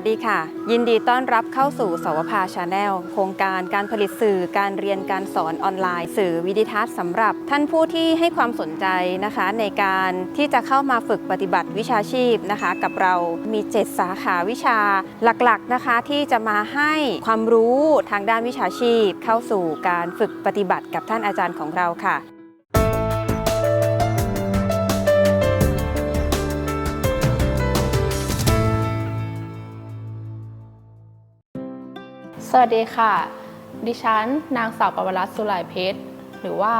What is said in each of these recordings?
วัสดีค่ะ ยินดีต้อนรับเข้าสู่สวภาชาแนลโครงการการผลิตสื่อการเรียนการสอนออนไลน์ สื่อวิดิทัศน์สำหรับ ท่านผู้ที่ให้ความสนใจนะคะ ในการที่จะเข้ามาฝึกปฏิบัติวิชาชีพนะคะ กับเรามี 7 สาขาวิชาหลักๆนะคะ ที่จะมาให้ความรู้ทางด้านวิชาชีพ เข้าสู่การฝึกปฏิบัติกับท่านอาจารย์ของเราค่ะ วัสดีค่ะ ดิฉัน นางสาวปวรัตสุไลเพชร หรือว่า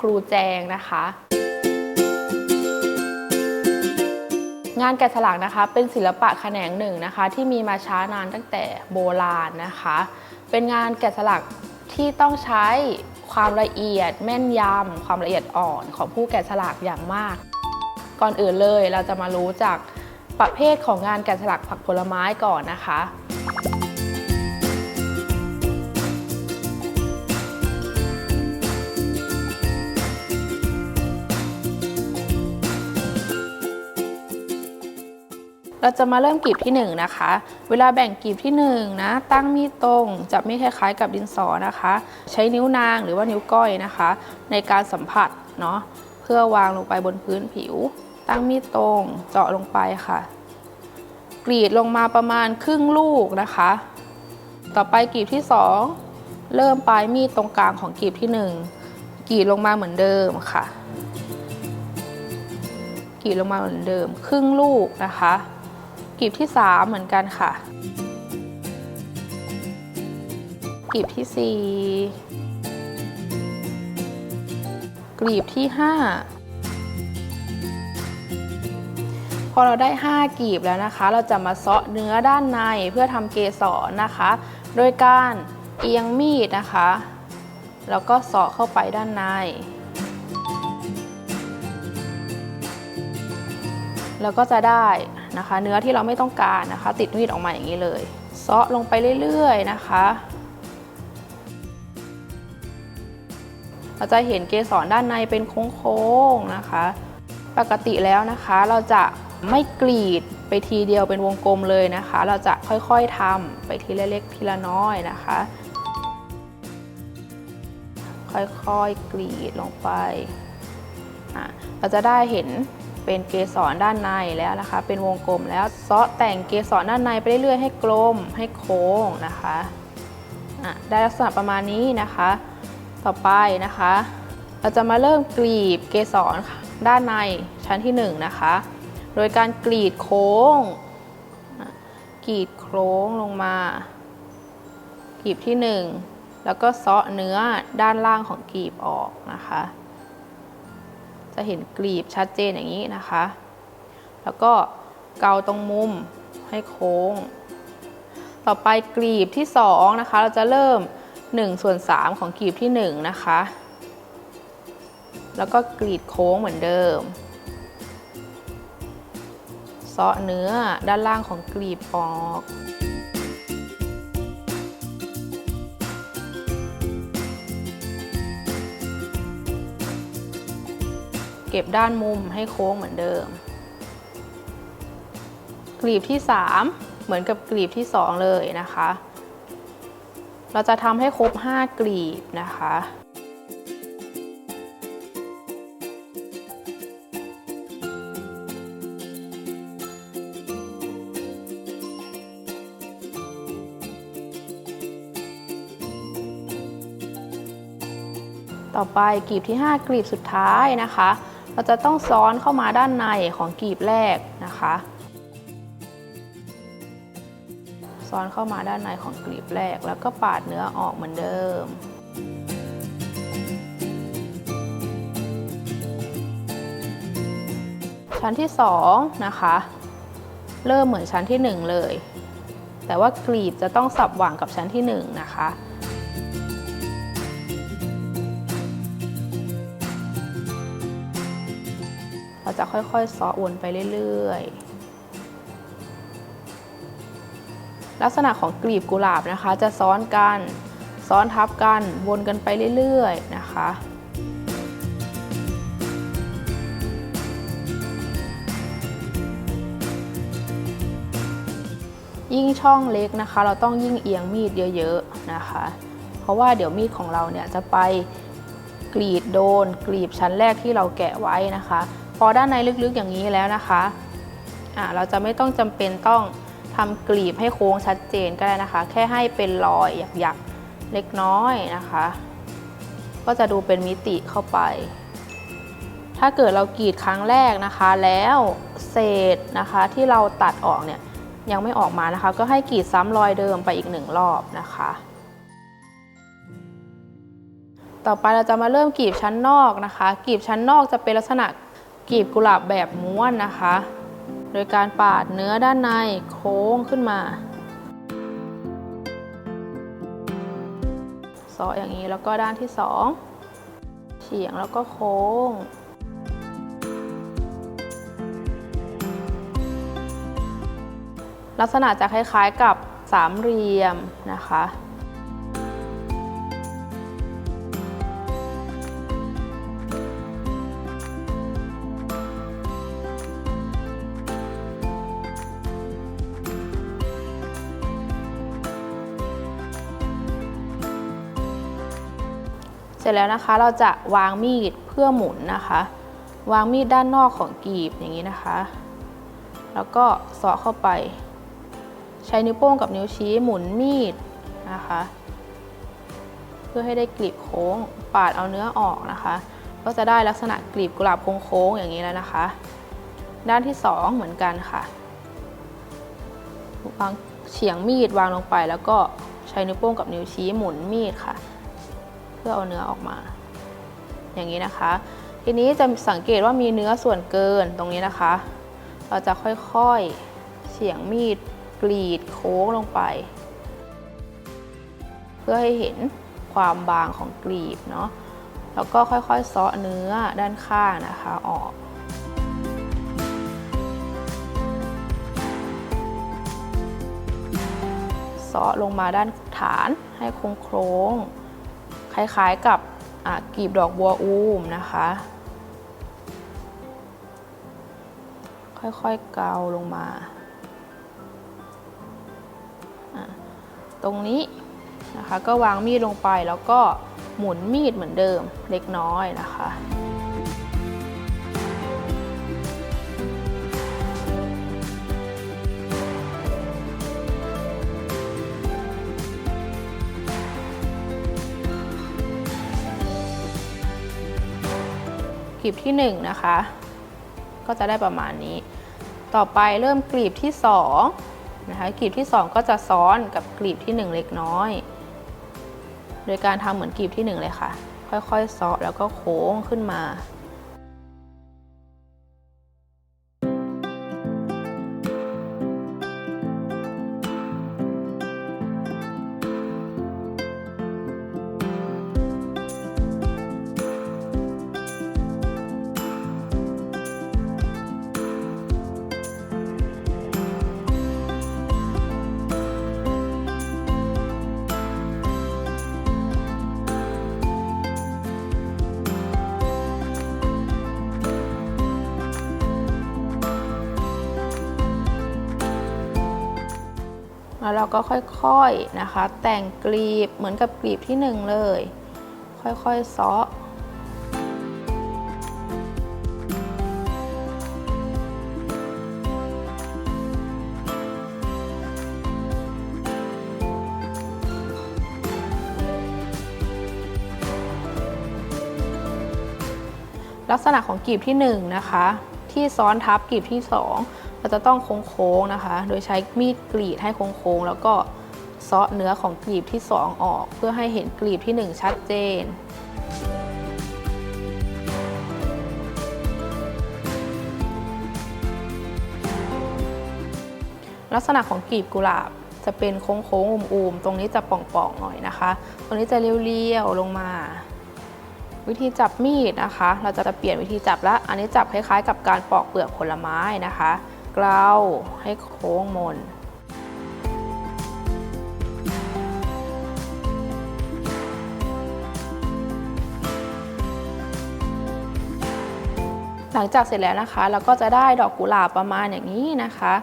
ครูแจงนะคะ งานแกะสลักนะคะ เป็นศิลปะแขนงหนึ่งนะคะ ที่มีมาช้านานตั้งแต่โบราณนะคะ เป็นงานแกะสลักที่ต้องใช้ความละเอียดแม่นยำความละเอียดอ่อนของผู้แกะสลักอย่างมาก ก่อนอื่นเลยเราจะมารู้จากประเภทของงานแกะสลักผักผลไม้ก่อนนะคะ เราจะมาเริ่มกลีบที่ 1นงนะคะ เวลาแบ่งกลีบที่1นงนะตั้งมีดตรงจับมีดคล้ายๆ กับดินสอนะคะ ใช้นิ้วนางหรือว่านิ้วก้อยนะคะ ในการสัมผัสเนาะเพื่อวางลงไปบนพื้นผิว ตั้งมีดตรงเจาะลงไปค่ะ กรีดลงมาประมาณครึ่งลูกนะคะ ต่อไปกลีบที่ 2 เริ่มปลายมีดตรงกลางของกลีบที่ 1กรีดลงมาเหมือนเดิมค่ะกรีดลงมาเหมือนเดิม ครึ่งลูกนะคะ กลีบที่ 3 เหมือนกันค่ะ กลีบที่ 4 กลีบที่ 5 พอเราได้ 5 กลีบแล้วนะคะ เราจะมาเซาะเนื้อด้านในเพื่อทำเกสรนะคะ โดยการเอียงมีดนะคะ แล้วก็เซาะเข้าไปด้านในแล้วก็จะได้ นะคะ เนื้อที่เราไม่ต้องการนะคะ ติดมีดออกมาอย่างนี้เลยเซาะลงไปเรื่อยๆนะคะเราจะเห็นเกสรด้านในเป็นโค้งๆนะคะ ปกติแล้วนะคะเราจะไม่กรีดไปทีเดียวเป็นวงกลมเลยนะคะ เราจะค่อยๆทำไปทีละเล็กทีละน้อยนะคะ ค่อยๆกรีดลงไป เราจะได้เห็น เป็นเกสรด้านในแล้วนะคะ เป็นวงกลมแล้วเซาะแต่งเกสรด้านในไปเรื่อยๆให้กลมให้โค้งนะคะอะได้ลักษณะประมาณนี้นะคะ ต่อไปนะคะ เราจะมาเริ่มกรีดเกสรด้านในชั้นที่1นงนะคะ โดยการกรีดโค้งกรีดโค้งลงมากรีบที่ 1 แล้วก็เซาะเนื้อด้านล่างของกรีบออกนะคะ จะเห็นกรีบชัดเจนอย่างนี้นะคะ แล้วก็เกาตรงมุมให้โค้ง ต่อไปกรีบที่2นะคะ เราจะเริ่ม1ส่วน3ของกรีบที่1นะคะ แล้วก็กรีดโค้งเหมือนเดิมเซาะเนื้อด้านล่างของกรีบออก เก็บด้านมุมให้โค้งเหมือนเดิม กลีบที่ 3 เหมือนกับกลีบที่ 2 เลยนะคะ เราจะทำให้ครบ 5 กลีบนะคะต่อไปกลีบที่ 5 กลีบสุดท้ายนะคะ เราจะต้องซ้อนเข้ามาด้านในของกลีบแรกนะคะ ซ้อนเข้ามาด้านในของกลีบแรก แล้วก็ปาดเนื้อออกเหมือนเดิมชั้นที่2นะคะ เริ่มเหมือนชั้นที่ 1 เลย แต่ว่ากลีบจะต้องสับหว่างกับชั้นที่ 1 นะคะ เราจะค่อยๆซอวนไปเรื่อยๆ ลักษณะของกลีบกุหลาบนะคะ จะซ้อนกัน ซ้อนทับกัน วนกันไปเรื่อยๆ นะคะยิ่งช่องเล็กนะคะ เราต้องยิ่งเอียงมีดเยอะๆนะคะ เพราะว่าเดี๋ยวมีดของเราเนี่ยจะไปกรีดโดนกรีบชั้นแรกที่เราแกะไว้นะคะ อด้านในลึกๆอย่างนี้แล้วนะคะะเราจะไม่ต้องจำเป็นต้องทำกรีบให้โค้งชัดเจนก็ได้นะคะ แค่ให้เป็นรอยหยักๆเล็กน้อยนะคะ ก็จะดูเป็นมิติเข้าไป ถ้าเกิดเรากรีดครั้งแรกนะคะ แล้วเศษนะคะที่เราตัดออกเนี่ยยังไม่ออกมานะคะ ก็ให้กรีดซ้ำรอยเดิมไปอีกหนึ่งรอบนะคะ ต่อไปเราจะมาเริ่มกรีบชั้นนอกนะคะกรีบชั้นนอกจะเป็นลักษณะ กรีบกุหลาบแบบม้วนนะคะ โดยการปาดเนื้อด้านในโค้งขึ้นมาซออย่างนี้แล้วก็ด้านที่สองเฉียงแล้วก็โค้ง ลักษณะจะคล้ายๆกับสามเหลี่ยมนะคะ เสร็จแล้วนะคะเราจะวางมีดเพื่อหมุนนะคะ วางมีดด้านนอกของกรีบอย่างนี้นะคะ แล้วก็เสาะเข้าไป ใช้นิ้วโป้งกับนิ้วชี้หมุนมีดนะคะ เพื่อให้ได้กลีบโค้งปาดเอาเนื้อออกนะคะ ก็จะได้ลักษณะกลีบกุหลาบโค้งๆอย่างนี้แล้วนะคะ ด้านที่สองเหมือนกันค่ะวางเฉียงมีดวางลงไปแล้วก็ใช้นิ้วโป้งกับนิ้วชี้หมุนมีดค่ะ พื่อเอาเนื้อออกมา อย่างนี้นะคะ ทีนี้จะสังเกตว่ามีเนื้อส่วนเกินตรงนี้นะคะ เราจะค่อยๆเฉียงมีดกรีดโค้งลงไป เพื่อให้เห็นความบางของกรีบเนาะแล้วก็ค่อยๆเซาะเนื้อด้านข้างนะคะออกเซาะลงมาด้านฐานให้โค้งๆ คล้ายๆกับกลีบดอกบัวอูมนะคะ ค่อยๆเกาลงมา ตรงนี้นะคะก็วางมีดลงไปแล้วก็หมุนมีดเหมือนเดิมเล็กน้อยนะคะ กลีบที่1นงนะคะ ก็จะได้ประมาณนี้ ต่อไปเริ่มกลีบที่2นะคะกลีบที่ 2 ก็จะซ้อนกับกลีบที่ 1 เล็กน้อย โดยการทำเหมือนกลีบที่ 1 เลยค่ะ ค่อยๆซ้อแล้วก็โค้งขึ้นมา แล้วเราก็ค่อยๆนะคะ แต่งกลีบเหมือนกับกลีบที่หนึ่งเลย ค่อยๆซาะลักษณะของกลีบที่1นงนะคะที่ซ้อนทับกลีบที่ 2 เราจะต้องโค้งๆนะคะ โดยใช้มีดกรีดให้โค้งๆแล้วก็เซาะเนื้อของกลีบที่ 2 ออก เพื่อให้เห็นกลีบที่ 1 ชัดเจน ลักษณะของกลีบกุหลาบจะเป็นโค้งๆอูมๆตรงนี้จะป่องๆหน่อยนะคะ ตรงนี้จะเรียวๆลงมา วิธีจับมีดนะคะ เราจะเปลี่ยนวิธีจับละอันนี้จับคล้ายๆ กับการปอกเปลือกผลไม้นะคะ กลาให้โค้งมน หลังจากเสร็จแล้วนะคะ เราก็จะได้ดอกกุหลาบประมาณอย่างนี้นะคะ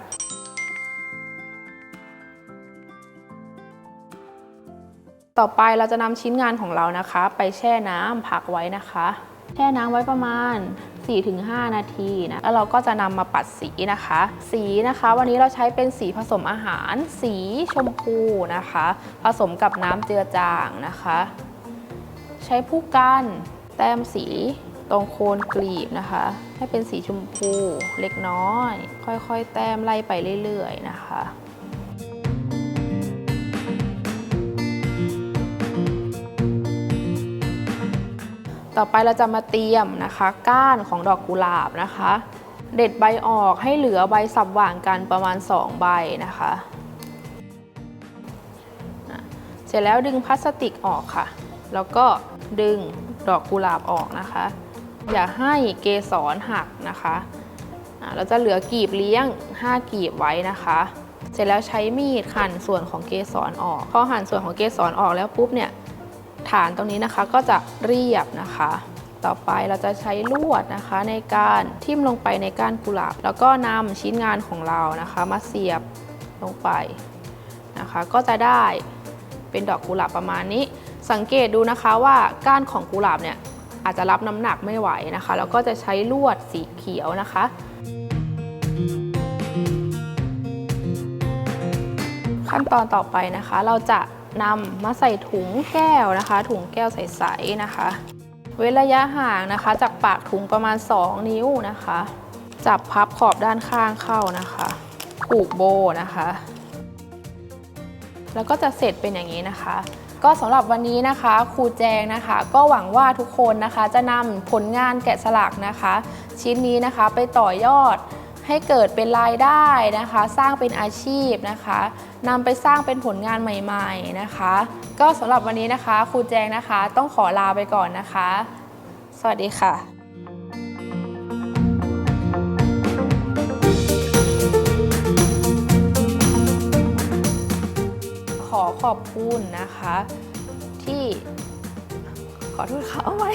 ต่อไปเราจะนำชิ้นงานของเรานะคะ ไปแช่น้ำพักไว้นะคะ แช่น้ำไว้ประมาณ 4-5 นาทีนะ แล้วเราก็จะนำมาปัดสีนะคะ สีนะคะ วันนี้เราใช้เป็นสีผสมอาหาร สีชมพูนะคะ ผสมกับน้ำเจือจางนะคะ ใช้ผู้กันแต้มสีตรงโคนกลีบนะคะ ให้เป็นสีชมพูเล็กน้อย ค่อยๆ แต้มไล่ไปเรื่อยๆนะคะ ต่อไปเราจะมาเตรียมนะคะ ก้านของดอกกุหลาบนะคะ เด็ดใบออกให้เหลือใบสับหว่างกันประมาณ 2 ใบนะคะเสร็จแล้วดึงพลาสติกออกค่ะ แล้วก็ดึงดอกกุหลาบออกนะคะ อย่าให้เกสรหักนะคะอะเราจะเหลือกีบเลี้ยง 5 กีบไว้นะคะ เสร็จแล้วใช้มีดหั่นส่วนของเกสรออก พอหั่นส่วนของเกสรออกแล้วปุ๊บเนี่ย ฐานตรงนี้นะคะก็จะเรียบนะคะ ต่อไปเราจะใช้ลวดนะคะ ในการทิ่มลงไปในก้านกุหลาบ แล้วก็นำชิ้นงานของเรานะคะ มาเสียบลงไปนะคะ ก็จะได้เป็นดอกกุหลาบประมาณนี้ สังเกตดูนะคะว่าก้านของกุหลาบเนี่ยอาจจะรับน้ำหนักไม่ไหวนะคะ แล้วก็จะใช้ลวดสีเขียวนะคะขั้นตอนต่อไปนะคะ เราจะ นำมาใส่ถุงแก้วนะคะ ถุงแก้วใสๆนะคะ เว้นระยะห่างนะคะ จากปากถุงประมาณ 2 นิ้วนะคะ จับพับขอบด้านข้างเข้านะคะผูกโบนะคะ แล้วก็จะเสร็จเป็นอย่างนี้นะคะก็สำหรับวันนี้นะคะครูแจงนะคะ ก็หวังว่าทุกคนนะคะจะนำผลงานแกะสลักนะคะ ชิ้นนี้นะคะไปต่อยอด ให้เกิดเป็นรายได้นะคะ สร้างเป็นอาชีพนะคะนำไปสร้างเป็นผลงานใหม่ๆนะคะ ก็สำหรับวันนี้นะคะครูแจงนะคะต้องขอลาไปก่อนนะคะ สวัสดีค่ะขอขอบคุณนะคะ ที่ขอโทษค่ะเอาไว้